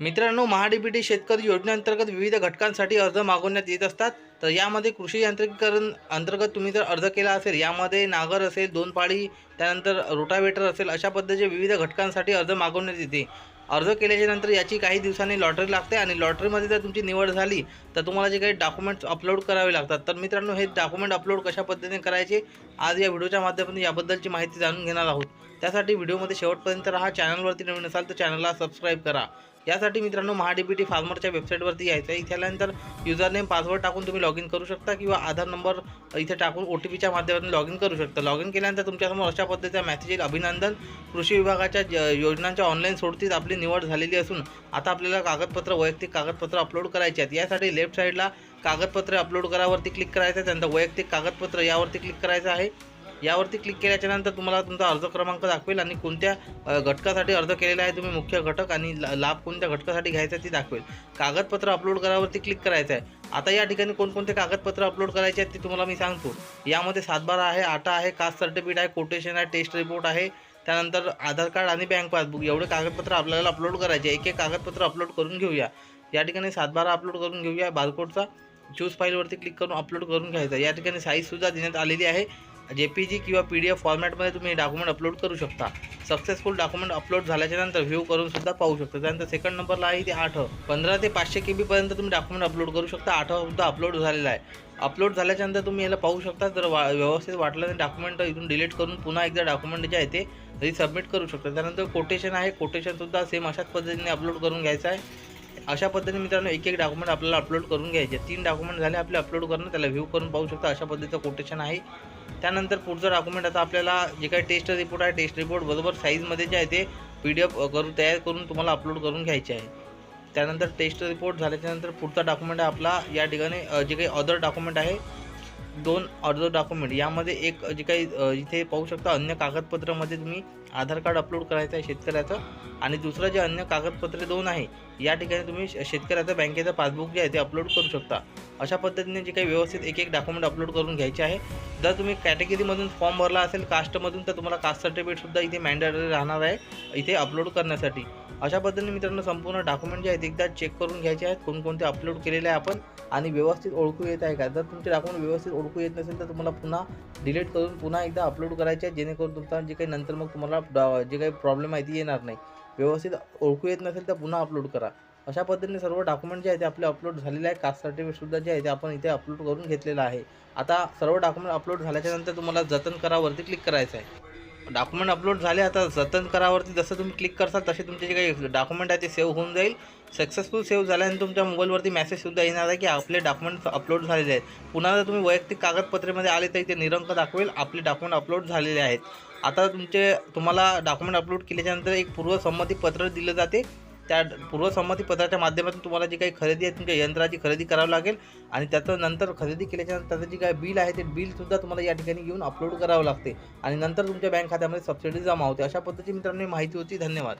मित्रांनो महाडीबीटी शेतकरी योजनेअंतर्गत विविध घटकांसाठी अर्ज मागवण्यात येत असतात. तर यामध्ये कृषी यांत्रिकीकरण अंतर्गत तुम्ही जर अर्ज केला असेल यामध्ये नागर असेल दोन पाळी त्यानंतर रोटावेटर असेल अशा पद्धतीचे विविध घटकांसाठी अर्ज मागवण्यात येते. अर्ज केल्याच्यानंतर याची काही दिवसांनी लॉटरी लागते आणि लॉटरीमध्ये जर तुमची निवड झाली तर तुम्हाला जे काही डॉक्युमेंट्स अपलोड करावे लागतात. तर मित्रांनो हे डॉक्युमेंट अपलोड कशा पद्धतीने करायचे आज या व्हिडिओच्या माध्यमातून याबद्दलची माहिती जाणून घेणार आहोत. त्यासाठी व्हिडिओमध्ये शेवटपर्यंत राहा. चॅनलवरती नवीन असाल तर चॅनलला सबस्क्राईब करा. यासाठी मित्रांनो महाडीबीटी फार्मरच्या वेबसाईटवरती यायचं आहे. इथे आल्यानंतर युजर नेम पासवर्ड टाकून तुम्ही लॉग इन करू शकता किंवा आधार नंबर इथे टाकून ओ टी पीच्या माध्यमातून लॉग इन करू शकता. लॉग इन केल्यानंतर तुमच्यासमोर अशा पद्धतीचा मेसेज येईल. अभिनंदन. कृषी विभागाच्या ज- योजनांच्या ऑनलाईन सोडतीत आपली निवड झालेली असून आता आपल्याला कागदपत्र वैयक्तिक कागदपत्र अपलोड करायचे आहेत. यासाठी लेफ्ट साईडला कागदपत्रे अपलोड करावरती क्लिक करायचं आहे. त्यानंतर वैयक्तिक कागदपत्र यावरती क्लिक करायचं आहे. यावरती क्लिक केल्याच्यानंतर तुम्हाला तुमचा अर्ज क्रमांक दाखवेल आणि कोणत्या घटकासाठी अर्ज केलेला आहे तुम्ही मुख्य घटक आणि ला- लाभ कोणत्या घटकासाठी घ्यायचा आहे दाखवेल. कागदपत्र अपलोड करावरती क्लिक करायचं आहे. आता या ठिकाणी कोणकोणते कागदपत्र अपलोड करायचे आहेत ते तुम्हाला मी सांगतो. यामध्ये सातबारा आहे आटा आहे कास्ट सर्टिफिकेट आहे कोटेशन आहे टेस्ट रिपोर्ट आहे. त्यानंतर आधार कार्ड आणि बँक पासबुक एवढे कागदपत्र आपल्याला अपलोड करायचे एक एक कागदपत्र अपलोड करून घेऊया. या ठिकाणी सातबारा अपलोड करून घेऊया. बारकोडचा चूज फाईलवरती क्लिक करून अपलोड करून घ्यायचा या ठिकाणी साईजसुद्धा देण्यात आलेली आहे. जे पी जी किंवा पी डी एफ फॉर्मॅटमध्ये तुम्ही डॉक्युमेंट अपलोड करू शकता. सक्सेसफुल डॉक्युमेंट अपलोड झाल्याच्यानंतर व्ह्यू करून सुद्धा पाहू शकता. त्यानंतर सेकंड नंबरला आहे ते आठ. पंधरा ते पाचशे के बीपर्यंत तुम्ही डॉक्युमेंट अपलोड करू शकता. आठ सुद्धा अपलोड झालेला आहे. अपलोड झाल्याच्यानंतर तुम्ही याला पाहू शकता. जर वा व्यवस्थित वाटलं तर डॉक्युमेंट इथून डिलीट करून पुन्हा एकदा डॉक्युमेंट जे आहे ते रिसबमिट सबमिट करू शकता. त्यानंतर कोटेशन आहे. कोटेशनसुद्धा सेम अशाच पद्धतीने अपलोड करून घ्यायचं आहे. अशा पद्धतीने मित्रांनो एक एक डॉक्युमेंट आपल्याला अपलोड करून घ्यायचे. तीन डॉक्युमेंट झाले आपले अपलोड करणं त्याला व्ह्यू करून पाहू शकता. अशा पद्धतीचं कोटेशन आहे. त्यानंतर पुढचं डॉक्युमेंट आता आपल्याला जे काही टेस्ट रिपोर्ट आहे टेस्ट रिपोर्ट बरोबर साईजमध्ये जे आहे ते पी डी एफ करून तयार करून तुम्हाला अपलोड करून घ्यायचे आहे. त्यानंतर टेस्ट रिपोर्ट झाल्याच्यानंतर पुढचा डॉक्युमेंट आहे आपला या ठिकाणी जे काही अदर डॉक्युमेंट आहे दोन अर्ज डॉक्युमेंट यामध्ये एक जे काही इथे पाहू शकता अन्य कागदपत्रामध्ये तुम्ही आधार कार्ड अपलोड करायचं आहे शेतकऱ्याचं आणि दुसरं जे अन्य कागदपत्रे दोन आहे या ठिकाणी तुम्ही शेतकऱ्याचं बँकेचं पासबुक जे आहे ते अपलोड करू शकता. अशा पद्धतीने जे काही व्यवस्थित एक एक डॉक्युमेंट अपलोड करून घ्यायचे आहे. जर तुम्ही कॅटेगरीमधून फॉर्म भरला असेल कास्टमधून तर तुम्हाला कास्ट सर्टिफिकेटसुद्धा इथे मॅन्डेटरी राहणार आहे इथे अपलोड करण्यासाठी. अशा पद्धतीने मित्रांनो संपूर्ण डॉक्युमेंट जे आहेत एकदा चेक करून घ्यायचे आहेत कोणकोणते अपलोड केलेले आहे आपण आणि व्यवस्थित ओळखू येत आहे का? जर तुमचे डॉक्युमेंट व्यवस्थित ओळखू येत नसेल तर तुम्हाला पुन्हा डिलीट करून पुन्हा एकदा अपलोड करायचे आहे जेणेकरून तुमचा जे काही नंतर मग तुम्हाला जे काही प्रॉब्लेम आहे ती येणार नाही. व्यवस्थित ओळखू येत नसेल तर पुन्हा अपलोड करा. अशा पद्धतीने सर्व डॉक्युमेंट जे आहे ते आपले अपलोड झालेले आहे कास्ट सर्टिफिकेटसुद्धा जे आहे ते आपण इथे अपलोड करून घेतलेलं आहे. आता सर्व डॉक्युमेंट अपलोड झाल्याच्यानंतर तुम्हाला जतन करावरती क्लिक करायचं आहे. डॉक्युमेंट अपलोड झाले आता जतन करावरती जसं तुम्ही क्लिक करसाल तसे तुमचे जे काही डॉक्युमेंट आहे ते सेव्ह होऊन जाईल. सक्सेसफुल सेव्ह झाल्यानंतर तुमच्या मोबाईलवरती मेसेजसुद्धा येणार आहे की आपले डॉक्युमेंट अपलोड झालेले आहेत. पुन्हा जर तुम्ही वैयक्तिक कागदपत्रेमध्ये आले तर ते निरंक दाखवेल. आपले डॉक्युमेंट अपलोड झालेले आहेत. आता तुमचे तुम्हाला डॉक्युमेंट अपलोड केल्याच्यानंतर एक पूर्वसंमती पत्र दिलं जाते. त्या पूर्वसंमती पत्राच्या माध्यमातून तुम्हाला जी काही खरेदी आहे तुमच्या यंत्राची खरेदी करावी लागेल आणि त्याचं नंतर खरेदी केल्याच्यानंतर त्याचं जे काही बिल आहे ते बिलसुद्धा तुम्हाला या ठिकाणी घेऊन अपलोड करावं लागते. आणि नंतर तुमच्या बँक खात्यामध्ये सबसिडी जमा होते. अशा पद्धतीची मित्रांनो माहिती होती. धन्यवाद.